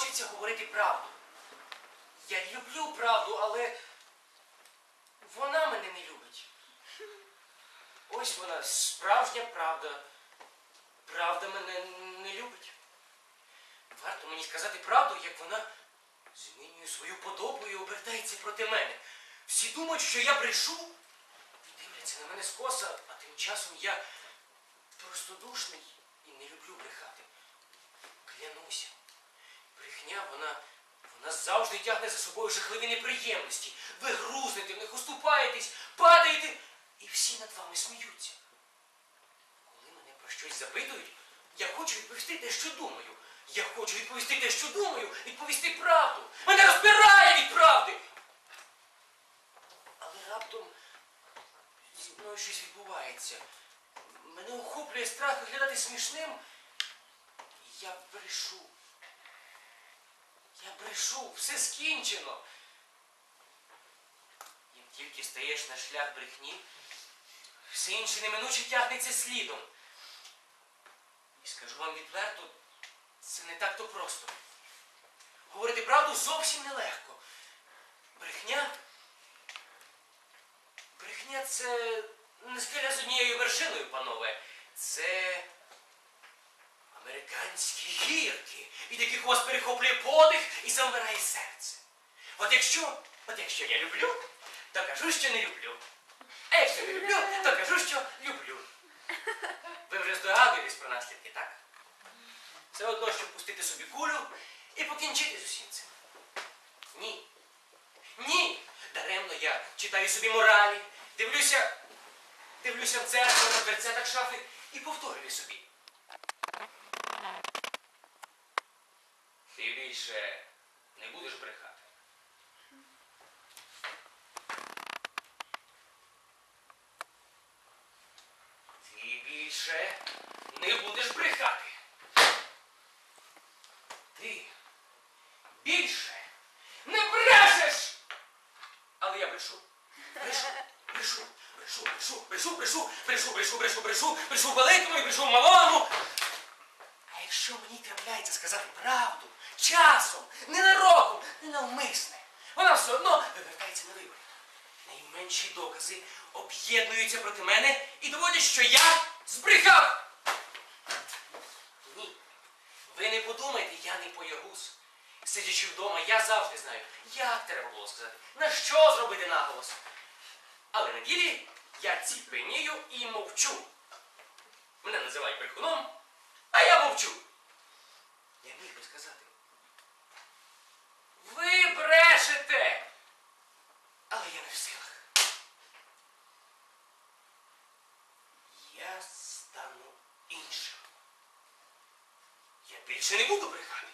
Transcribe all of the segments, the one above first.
хочеться говорити правду. Я люблю правду, але вона мене не любить. Ось вона, справжня правда. Правда мене не любить. Варто мені сказати правду, як вона змінює свою подобу і обертається проти мене. Всі думають, що я брешу і дивляться на мене скоса, а тим часом я простодушний і не люблю брехати. Клянуся. Брехня, вона, вона завжди тягне за собою жахливі неприємності. Ви грузнете в них, уступаєтесь, падаєте, і всі над вами сміються. Коли мене про щось запитують, я хочу відповісти те, що думаю. Я хочу відповісти те, що думаю, відповісти правду. Мене розпирає від правди. Але раптом зі мною щось відбувається. Мене охоплює страх виглядати смішним. Я брешу. Я брешу, все скінчено. Як тільки стаєш на шлях брехні, все інше неминуче тягнеться слідом. І скажу вам відверто, це не так то просто. Говорити правду зовсім нелегко. Брехня. Брехня це не скеля з однією вершиною, панове. Це американські гірки, від яких вас перехоплює і замирає серце. От якщо, от якщо я люблю, то кажу, що не люблю. А якщо не люблю, то кажу, що люблю. Ви вже здогадуєтесь про наслідки, так? Це одно, щоб пустити собі кулю і покінчити з усім цим. Ні. Ні. Даремно я читаю собі моралі, дивлюся, дивлюся в дзеркало на дверцятах шафи і повторюю собі. Ти більше не будеш брехати. Ти більше не будеш брехати. Ти більше не брешеш! Але я брешу. Брешу, брешу, брешу, брешу, брешу, брешу, брешу, брешу, брешу, брешу, брешу великому і брешу малому. Якщо мені трапляється сказати правду, часом, ненароком, ненавмисне, вона все одно вивертається на вибори. Найменші докази об'єднуються проти мене і доводять, що я збрехав. Ні. Ви не подумайте, я не боягуз. Сидячи вдома, я завжди знаю, як треба було сказати, на що зробити наголос. Але на ділі я ціпенію і мовчу. Мене називають брехуном, а я мовчу. Я міг би сказати. Ви брешете! Але я не в силах. Я стану іншим. Я більше не буду брехати.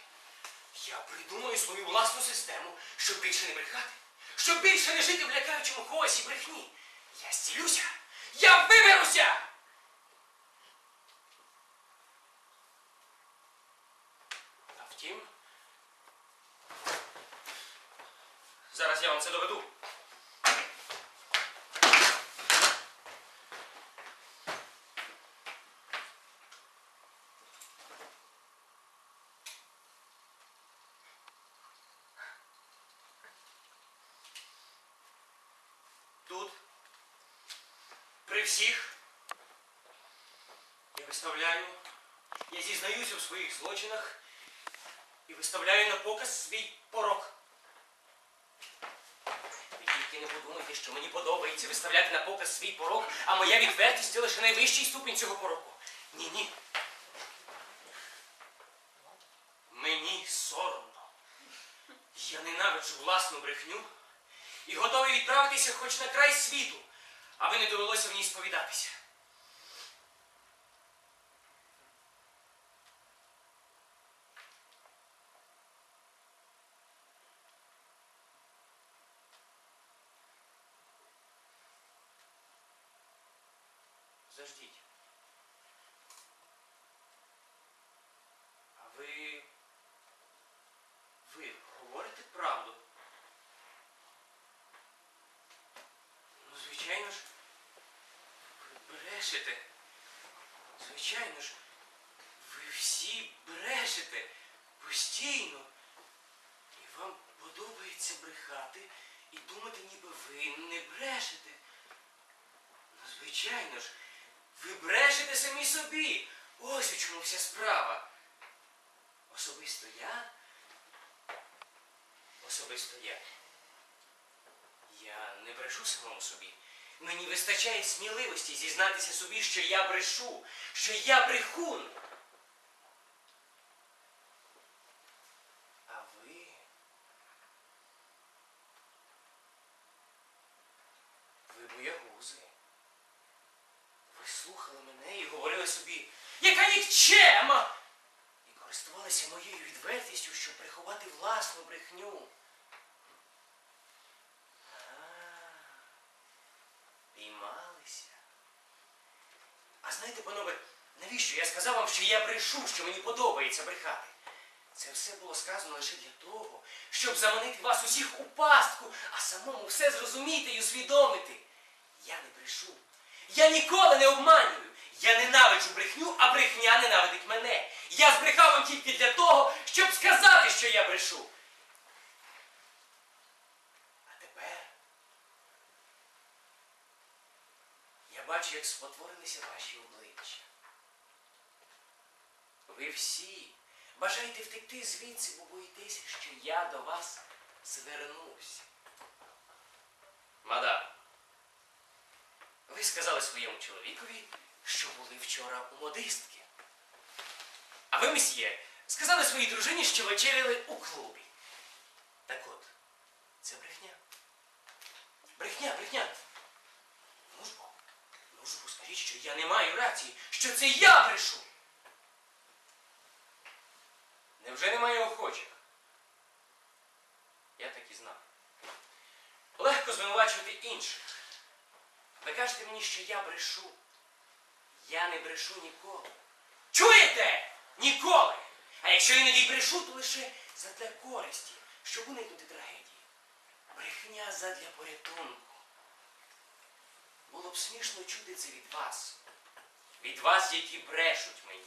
Я придумаю свою власну систему, щоб більше не брехати, щоб більше не жити в лякаючому хаосі брехні. Я зцілюся! Я виберуся! А втім, зараз я вам це доведу. Тут, при всіх, я виставляю, я зізнаюся в своїх злочинах І виставляю на показ свій порок. Ви тільки не подумайте, що мені подобається виставляти на показ свій порок, а моя відвертість це лише найвищий ступінь цього пороку. Ні, ні. Мені соромно. Я ненавиджу власну брехню і готовий відправитися хоч на край світу, аби не довелося в ній сповідатися. Заждіть. А ви. Ви говорите правду? Ну, звичайно ж, ви брешете. Звичайно ж, ви всі брешете постійно. І Вам подобається брехати і думати, ніби ви не брешете. Ну, звичайно ж, ви брешете самі собі. Ось у чому вся справа. Особисто я. Особисто я. Я не брешу самому собі. Мені вистачає сміливості зізнатися собі, що я брешу, що я брехун. А ви. Ви боягузи. Ви слухали мене і говорили собі, яка нікчема! І користувалися моєю відвертістю, щоб приховати власну брехню. Піймалися. А знаєте, панове, навіщо я сказав вам, що я брешу, що мені подобається брехати? Це все було сказано лише для того, щоб заманити вас усіх у пастку, а самому все зрозуміти і усвідомити. Я не брешу. Я ніколи не обманюю. Я ненавиджу брехню, а брехня ненавидить мене. Я збрехав вам тільки для того, щоб сказати, що я брешу. А тепер я бачу, як спотворилися ваші обличчя. Ви всі бажаєте втекти звідси, бо боїтеся, що я до вас звернусь. Мадам, ви сказали своєму чоловікові, що були вчора у модистки. А ви, месьє, сказали своїй дружині, що вечеряли у клубі. Так от, це брехня. Брехня, брехня. Ну ж ну скажіть, що я не маю рації, що це я брешу. Невже немає охочих? Я так і знав. Легко звинувачувати інших. Ви кажете мені, що я брешу. Я не брешу ніколи. Чуєте? Ніколи! А якщо іноді брешу, то лише задля користі, щоб уникнути трагедії. Брехня задля порятунку. Було б смішно чути це від вас. Від вас, які брешуть мені.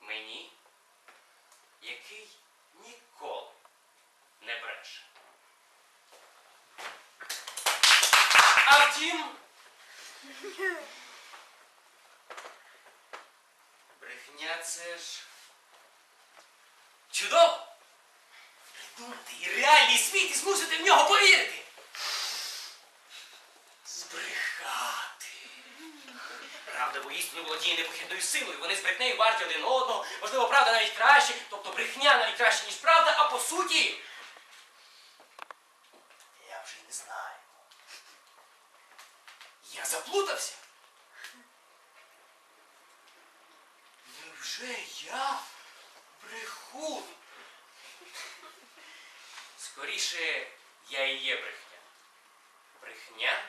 Мені, який ніколи не бреше. А брехня це ж чудово. Придумати і реальний світ і змусити в нього повірити. Збрехати. Правда, бо істину володіє непохитною силою. Вони з брехнею варті один одного. Можливо, правда навіть краще, тобто брехня навіть краще, ніж правда, а по суті. Скоріше, я і є брехня. Брехня,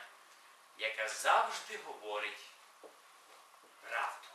яка завжди говорить правду.